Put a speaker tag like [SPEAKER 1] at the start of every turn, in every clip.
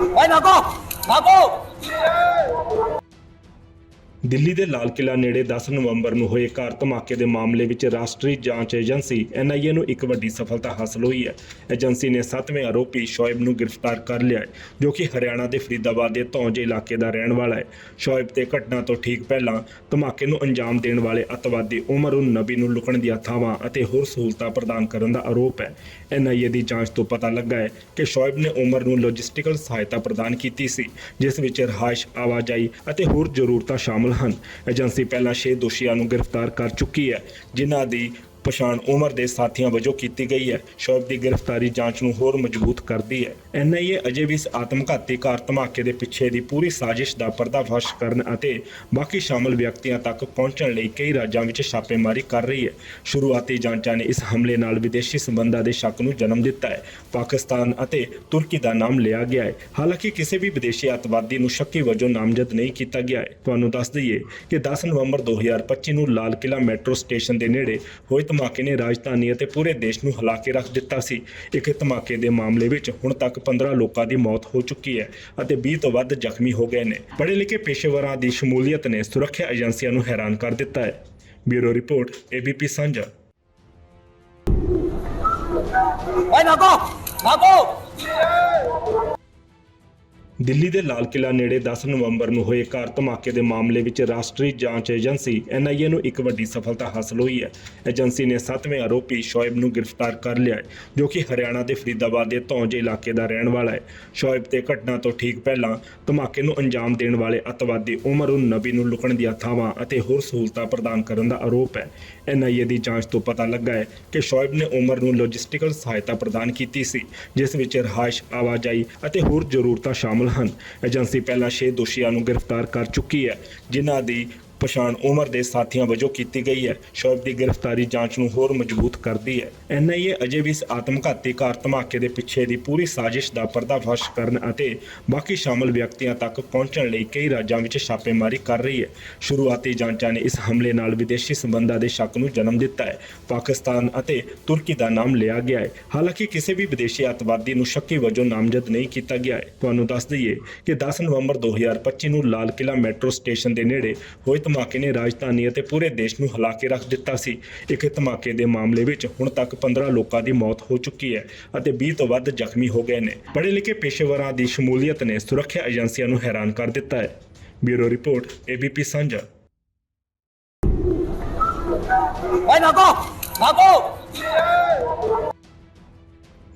[SPEAKER 1] ਓਏ ਭਾਗੋ ਭਾਗੋ
[SPEAKER 2] ਦਿੱਲੀ ਦੇ ਲਾਲ ਕਿਲਾ ਨੇੜੇ 10 ਨਵੰਬਰ ਨੂੰ ਹੋਏ ਕਾਰ ਧਮਾਕੇ ਦੇ ਮਾਮਲੇ ਵਿੱਚ ਰਾਸ਼ਟਰੀ ਜਾਂਚ ਏਜੰਸੀ ਐਨਆਈਏ ਨੂੰ ਇੱਕ ਵੱਡੀ ਸਫਲਤਾ ਹਾਸਲ ਹੋਈ ਹੈ। ਏਜੰਸੀ ਨੇ 7ਵੇਂ ਆਰੋਪੀ ਸ਼ੋਇਬ ਨੂੰ ਗ੍ਰਿਫਤਾਰ ਕਰ ਲਿਆ ਹੈ, ਜੋ ਕਿ ਹਰਿਆਣਾ ਦੇ ਫਰੀਦਾਬਾਦ ਦੇ ਧੌਂਜ ਇਲਾਕੇ ਦਾ ਰਹਿਣ ਵਾਲਾ ਹੈ। ਸ਼ੋਇਬ ਤੇ ਘਟਨਾ ਤੋਂ ਠੀਕ ਪਹਿਲਾਂ ਧਮਾਕੇ ਨੂੰ ਅੰਜਾਮ ਦੇਣ ਵਾਲੇ ਅਤਵਾਦੀ ਉਮਰ ਉਨ ਨਬੀ ਨੂੰ ਲੁਕਣ ਦੀਆਂ ਥਾਵਾਂ ਅਤੇ ਹੋਰ ਸਹੂਲਤਾਂ ਪ੍ਰਦਾਨ ਕਰਨ ਦਾ ਆਰੋਪ ਹੈ। ਐਨਆਈਏ ਦੀ ਜਾਂਚ ਤੋਂ ਪਤਾ ਲੱਗਾ ਹੈ ਕਿ ਸ਼ੋਇਬ ਨੇ ਉਮਰ ਨੂੰ ਲੌਜਿਸਟਿਕਲ ਸਹਾਇਤਾ ਪ੍ਰਦਾਨ ਕੀਤੀ ਸੀ, ਜਿਸ ਵਿੱਚ ਰਹਾਇਸ਼, ਆਵਾਜਾਈ ਅਤੇ ਹੋਰ ਜ਼ਰੂਰਤਾਂ ਸ਼ਾਮਲ ਹਨ। ਏਜੰਸੀ ਪਹਿਲਾਂ 6 ਦੋਸ਼ੀਆਂ ਨੂੰ ਗ੍ਰਿਫਤਾਰ ਕਰ ਚੁੱਕੀ ਹੈ ਜਿਨ੍ਹਾਂ ਦੀ ਪਛਾਣ ਉਮਰ ਦੇ ਸਾਥੀਆਂ ਵਜੋਂ ਕੀਤੀ ਗਈ ਹੈ। ਸ਼ੋਇਬ ਦੀ ਗ੍ਰਿਫਤਾਰੀ ਜਾਂਚ ਨੂੰ ਹੋਰ ਮਜ਼ਬੂਤ ਕਰਦੀ ਹੈ। ਐਨਆਈਏ ਅਜੇ ਵੀ ਇਸ ਆਤਮਘਾਤੀ ਕਾਰ ਧਮਾਕੇ ਦੇ ਪਿੱਛੇ ਦੀ ਪੂਰੀ ਸਾਜ਼ਿਸ਼ ਦਾ ਪਰਦਾਫਾਸ਼ ਕਰਨ ਅਤੇ ਬਾਕੀ ਸ਼ਾਮਲ ਵਿਅਕਤੀਆਂ ਤੱਕ ਪਹੁੰਚਣ ਲਈ ਕਈ ਰਾਜਾਂ ਵਿੱਚ ਛਾਪੇਮਾਰੀ ਕਰ ਰਹੀ ਹੈ। ਸ਼ੁਰੂਆਤੀ ਜਾਂਚਾਂ ਨੇ ਇਸ ਹਮਲੇ ਨਾਲ ਵਿਦੇਸ਼ੀ ਸੰਬੰਧਾਂ ਦੇ ਸ਼ੱਕ ਨੂੰ ਜਨਮ ਦਿੱਤਾ ਹੈ। ਪਾਕਿਸਤਾਨ ਅਤੇ ਤੁਰਕੀ ਦਾ ਨਾਮ ਲਿਆ ਗਿਆ ਹੈ। ਹਾਲਾਂਕਿ ਕਿਸੇ ਵੀ ਵਿਦੇਸ਼ੀ ਅੱਤਵਾਦੀ ਨੂੰ ਸ਼ੱਕੀ ਵਜੋਂ ਨਾਮਜ਼ਦ ਨਹੀਂ ਕੀਤਾ ਗਿਆ ਹੈ। ਤੁਹਾਨੂੰ ਦੱਸ ਦਈਏ ਕਿ 10 ਨਵੰਬਰ 2025 ਨੂੰ ਲਾਲ ਕਿਲਾ ਮੈਟਰੋ ਸਟੇਸ਼ਨ ਦੇ ਨੇੜੇ ਹੋਏ ਧਮਾਕੇ ਨੇ ਰਾਜਧਾਨੀ ਅਤੇ ਪੂਰੇ ਦੇਸ਼ ਨੂੰ ਹਿਲਾ ਕੇ ਰੱਖ ਦਿੱਤਾ ਸੀ। ਇੱਕ ਧਮਾਕੇ ਦੇ ਮਾਮਲੇ ਵਿੱਚ ਹੁਣ ਤੱਕ 15 ਲੋਕਾਂ ਦੀ ਮੌਤ ਹੋ ਚੁੱਕੀ ਹੈ ਅਤੇ 20 ਤੋਂ ਵੱਧ ਜ਼ਖਮੀ ਹੋ ਗਏ ਨੇ। ਪੜ੍ਹੇ ਲਿਖੇ ਪੇਸ਼ੇਵਰਾਂ ਦੀ ਸ਼ਮੂਲੀਅਤ ਨੇ ਸੁਰੱਖਿਆ ਏਜੰਸੀਆਂ ਨੂੰ ਹੈਰਾਨ ਕਰ ਦਿੱਤਾ ਹੈ। ਬਿਊਰੋ ਰਿਪੋਰਟ, ਏਬੀਪੀ ਸਾਂਝਾ।
[SPEAKER 1] ਓਏ ਭਾਗੋ ਭਾਗੋ
[SPEAKER 2] ਦਿੱਲੀ ਦੇ ਲਾਲ ਕਿਲਾ ਨੇੜੇ 10 ਨਵੰਬਰ ਨੂੰ ਹੋਏ ਕਾਰ ਧਮਾਕੇ ਦੇ ਮਾਮਲੇ ਵਿੱਚ ਰਾਸ਼ਟਰੀ ਜਾਂਚ ਏਜੰਸੀ ਐਨਆਈਏ ਨੂੰ ਇੱਕ ਵੱਡੀ ਸਫਲਤਾ ਹਾਸਲ ਹੋਈ ਹੈ। ਏਜੰਸੀ ਨੇ 7ਵੇਂ ਆਰੋਪੀ ਸ਼ੋਇਬ ਨੂੰ ਗ੍ਰਿਫਤਾਰ ਕਰ ਲਿਆ ਹੈ, ਜੋ ਕਿ ਹਰਿਆਣਾ ਦੇ ਫਰੀਦਾਬਾਦ ਦੇ ਧੌਂਜ ਇਲਾਕੇ ਦਾ ਰਹਿਣ ਵਾਲਾ ਹੈ। ਸ਼ੋਇਬ ਤੇ ਘਟਨਾ ਤੋਂ ਠੀਕ ਪਹਿਲਾਂ ਧਮਾਕੇ ਨੂੰ ਅੰਜਾਮ ਦੇਣ ਵਾਲੇ ਅਤਵਾਦੀ ਉਮਰ ਉਨ ਨਬੀ ਨੂੰ ਲੁਕਣ ਦੀਆਂ ਥਾਵਾਂ ਅਤੇ ਹੋਰ ਸਹੂਲਤਾਂ ਪ੍ਰਦਾਨ ਕਰਨ ਦਾ ਆਰੋਪ ਹੈ। ਐਨਆਈਏ ਦੀ ਜਾਂਚ ਤੋਂ ਪਤਾ ਲੱਗਾ ਹੈ ਕਿ ਸ਼ੋਇਬ ਨੇ ਉਮਰ ਨੂੰ ਲੌਜਿਸਟਿਕਲ ਸਹਾਇਤਾ ਪ੍ਰਦਾਨ ਕੀਤੀ ਸੀ, ਜਿਸ ਵਿੱਚ ਰਹਾਇਸ਼, ਆਵਾਜਾਈ ਅਤੇ ਹੋਰ ਜ਼ਰੂਰਤਾਂ ਸ਼ਾਮਲ ਹਨ। ਏਜੰਸੀ ਪਹਿਲਾਂ 6 ਦੋਸ਼ੀਆਂ ਨੂੰ ਗ੍ਰਿਫਤਾਰ ਕਰ ਚੁੱਕੀ ਹੈ ਜਿਨ੍ਹਾਂ ਦੀ ਪਛਾਣ ਉਮਰ ਦੇ ਸਾਥੀਆਂ ਵਜੋਂ ਕੀਤੀ ਗਈ ਹੈ। ਸ਼ੋਇਬ ਦੀ ਗ੍ਰਿਫਤਾਰੀ ਜਾਂਚ ਨੂੰ ਹੋਰ ਮਜ਼ਬੂਤ ਕਰਦੀ ਹੈ। ਐਨਆਈਏ ਅਜੇ ਵੀ ਇਸ ਆਤਮਘਾਤੀ ਕਾਰ ਧਮਾਕੇ ਦੇ ਪਿੱਛੇ ਦੀ ਪੂਰੀ ਸਾਜ਼ਿਸ਼ ਦਾ ਪਰਦਾਫਾਸ਼ ਕਰਨ ਅਤੇ ਬਾਕੀ ਸ਼ਾਮਲ ਵਿਅਕਤੀਆਂ ਤੱਕ ਪਹੁੰਚਣ ਲਈ ਕਈ ਰਾਜਾਂ ਵਿੱਚ ਛਾਪੇਮਾਰੀ ਕਰ ਰਹੀ ਹੈ। ਸ਼ੁਰੂਆਤੀ ਜਾਂਚਾਂ ਨੇ ਇਸ ਹਮਲੇ ਨਾਲ ਵਿਦੇਸ਼ੀ ਸੰਬੰਧਾਂ ਦੇ ਸ਼ੱਕ ਨੂੰ ਜਨਮ ਦਿੱਤਾ ਹੈ। ਪਾਕਿਸਤਾਨ ਅਤੇ ਤੁਰਕੀ ਦਾ ਨਾਮ ਲਿਆ ਗਿਆ ਹੈ। ਹਾਲਾਂਕਿ ਕਿਸੇ ਵੀ ਵਿਦੇਸ਼ੀ ਅੱਤਵਾਦੀ ਨੂੰ ਸ਼ੱਕੀ ਵਜੋਂ ਨਾਮਜ਼ਦ ਨਹੀਂ ਕੀਤਾ ਗਿਆ ਹੈ। ਤੁਹਾਨੂੰ ਦੱਸ ਦਈਏ ਕਿ 10 ਨਵੰਬਰ 2025 ਨੂੰ ਲਾਲ ਕਿਲਾ ਮੈਟਰੋ ਸਟੇਸ਼ਨ ਦੇ ਨੇੜੇ ਹੋਏ ਧਮਾਕੇ ਨੇ ਰਾਜਧਾਨੀ ਅਤੇ ਪੂਰੇ ਦੇਸ਼ ਨੂੰ ਹਿਲਾ ਕੇ ਰੱਖ ਦਿੱਤਾ ਸੀ। ਇੱਕ ਧਮਾਕੇ ਦੇ ਮਾਮਲੇ ਵਿੱਚ ਹੁਣ ਤੱਕ 15 ਲੋਕਾਂ ਦੀ ਮੌਤ ਹੋ ਚੁੱਕੀ ਹੈ ਅਤੇ 20 ਤੋਂ ਵੱਧ ਜ਼ਖਮੀ ਹੋ ਗਏ ਨੇ। ਪੜ੍ਹੇ ਲਿਖੇ ਪੇਸ਼ੇਵਰਾਂ ਦੀ ਸ਼ਮੂਲੀਅਤ ਨੇ ਸੁਰੱਖਿਆ ਏਜੰਸੀਆਂ ਨੂੰ ਹੈਰਾਨ ਕਰ ਦਿੱਤਾ ਹੈ। ਬਿਊਰੋ ਰਿਪੋਰਟ, ਏਬੀਪੀ ਸਾਂਝਾ।
[SPEAKER 1] ਓਏ ਭਾਗੋ ਭਾਗੋ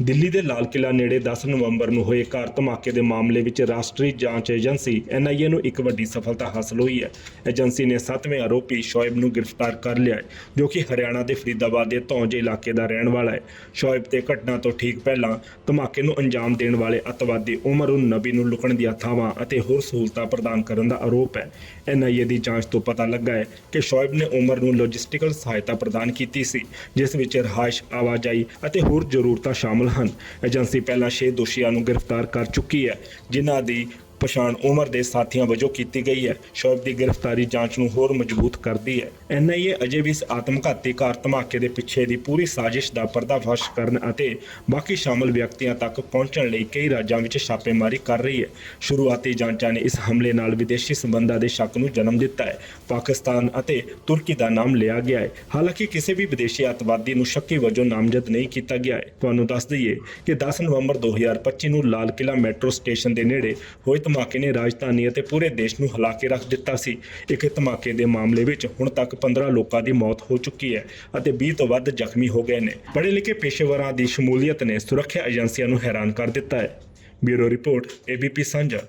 [SPEAKER 2] ਦਿੱਲੀ ਦੇ ਲਾਲ ਕਿਲਾ ਨੇੜੇ 10 ਨਵੰਬਰ ਨੂੰ ਹੋਏ ਕਾਰ ਧਮਾਕੇ ਦੇ ਮਾਮਲੇ ਵਿੱਚ ਰਾਸ਼ਟਰੀ ਜਾਂਚ ਏਜੰਸੀ ਐਨਆਈਏ ਨੂੰ ਇੱਕ ਵੱਡੀ ਸਫਲਤਾ ਹਾਸਲ ਹੋਈ ਹੈ। ਏਜੰਸੀ ਨੇ 7ਵੇਂ ਆਰੋਪੀ ਸ਼ੋਇਬ ਨੂੰ ਗ੍ਰਿਫਤਾਰ ਕਰ ਲਿਆ ਹੈ, ਜੋ ਕਿ ਹਰਿਆਣਾ ਦੇ ਫਰੀਦਾਬਾਦ ਦੇ ਧੌਂਜ ਇਲਾਕੇ ਦਾ ਰਹਿਣ ਵਾਲਾ ਹੈ। ਸ਼ੋਇਬ ਤੇ ਘਟਨਾ ਤੋਂ ਠੀਕ ਪਹਿਲਾਂ ਧਮਾਕੇ ਨੂੰ ਅੰਜਾਮ ਦੇਣ ਵਾਲੇ ਅਤਵਾਦੀ ਉਮਰ ਉਨ ਨਬੀ ਨੂੰ ਲੁਕਣ ਦੀਆਂ ਥਾਵਾਂ ਅਤੇ ਹੋਰ ਸਹੂਲਤਾਂ ਪ੍ਰਦਾਨ ਕਰਨ ਦਾ ਆਰੋਪ ਹੈ। ਐਨਆਈਏ ਦੀ ਜਾਂਚ ਤੋਂ ਪਤਾ ਲੱਗਾ ਹੈ ਕਿ ਸ਼ੋਇਬ ਨੇ ਉਮਰ ਨੂੰ ਲੌਜਿਸਟਿਕਲ ਸਹਾਇਤਾ ਪ੍ਰਦਾਨ ਕੀਤੀ ਸੀ, ਜਿਸ ਵਿੱਚ ਰਹਾਇਸ਼, ਆਵਾਜਾਈ ਅਤੇ ਹੋਰ ਜ਼ਰੂਰਤਾਂ ਸ਼ਾਮਲ ਹਨ ਏਜੰਸੀ ਪਹਿਲਾਂ 6 ਦੋਸ਼ੀਆਂ ਨੂੰ ਗ੍ਰਿਫਤਾਰ ਕਰ ਚੁੱਕੀ ਹੈ ਜਿਨ੍ਹਾਂ ਦੀ ਪਛਾਣ ਉਮਰ ਦੇ ਸਾਥੀਆਂ ਵਜੋਂ ਕੀਤੀ ਗਈ ਹੈ। ਸ਼ੋਇਬ ਦੀ ਗ੍ਰਿਫਤਾਰੀ ਜਾਂਚ ਨੂੰ ਹੋਰ ਮਜ਼ਬੂਤ ਕਰਦੀ ਹੈ। ਐਨਆਈਏ ਅਜੇ ਵੀ ਇਸ ਆਤਮਘਾਤੀ ਕਾਰ ਧਮਾਕੇ ਦੇ ਪਿੱਛੇ ਦੀ ਪੂਰੀ ਸਾਜ਼ਿਸ਼ ਦਾ ਪਰਦਾਫਾਸ਼ ਕਰਨ ਅਤੇ ਬਾਕੀ ਸ਼ਾਮਲ ਵਿਅਕਤੀਆਂ ਤੱਕ ਪਹੁੰਚਣ ਲਈ ਕਈ ਰਾਜਾਂ ਵਿੱਚ ਛਾਪੇਮਾਰੀ ਕਰ ਰਹੀ ਹੈ। ਸ਼ੁਰੂਆਤੀ ਜਾਂਚਾਂ ਨੇ ਇਸ ਹਮਲੇ ਨਾਲ ਵਿਦੇਸ਼ੀ ਸੰਬੰਧਾਂ ਦੇ ਸ਼ੱਕ ਨੂੰ ਜਨਮ ਦਿੱਤਾ ਹੈ। ਪਾਕਿਸਤਾਨ ਅਤੇ ਤੁਰਕੀ ਦਾ ਨਾਮ ਲਿਆ ਗਿਆ ਹੈ। ਹਾਲਾਂਕਿ ਕਿਸੇ ਵੀ ਵਿਦੇਸ਼ੀ ਅੱਤਵਾਦੀ ਨੂੰ ਸ਼ੱਕੀ ਵਜੋਂ ਨਾਮਜ਼ਦ ਨਹੀਂ ਕੀਤਾ ਗਿਆ ਹੈ। ਤੁਹਾਨੂੰ ਦੱਸ ਦਈਏ ਕਿ 10 ਨਵੰਬਰ 2025 ਨੂੰ ਲਾਲ ਕਿਲਾ ਮੈਟਰੋ ਸਟੇਸ਼ਨ ਦੇ ਨੇੜੇ ਹੋਏ ਧਮਾਕੇ ਨੇ ਰਾਜਧਾਨੀ ਅਤੇ ਪੂਰੇ ਦੇਸ਼ ਨੂੰ ਹਿਲਾ ਕੇ ਰੱਖ ਦਿੱਤਾ ਸੀ। ਇੱਕ ਧਮਾਕੇ ਦੇ ਮਾਮਲੇ ਵਿੱਚ ਹੁਣ ਤੱਕ 15 ਲੋਕਾਂ ਦੀ ਮੌਤ ਹੋ ਚੁੱਕੀ ਹੈ ਅਤੇ 20 ਤੋਂ ਵੱਧ ਜ਼ਖਮੀ ਹੋ ਗਏ ਨੇ। ਪੜ੍ਹੇ ਲਿਖੇ ਪੇਸ਼ੇਵਰਾਂ ਦੀ ਸ਼ਮੂਲੀਅਤ ਨੇ ਸੁਰੱਖਿਆ ਏਜੰਸੀਆਂ ਨੂੰ ਹੈਰਾਨ ਕਰ ਦਿੱਤਾ ਹੈ। ਬਿਊਰੋ ਰਿਪੋਰਟ, ਏਬੀਪੀ ਸਾਂਝਾ।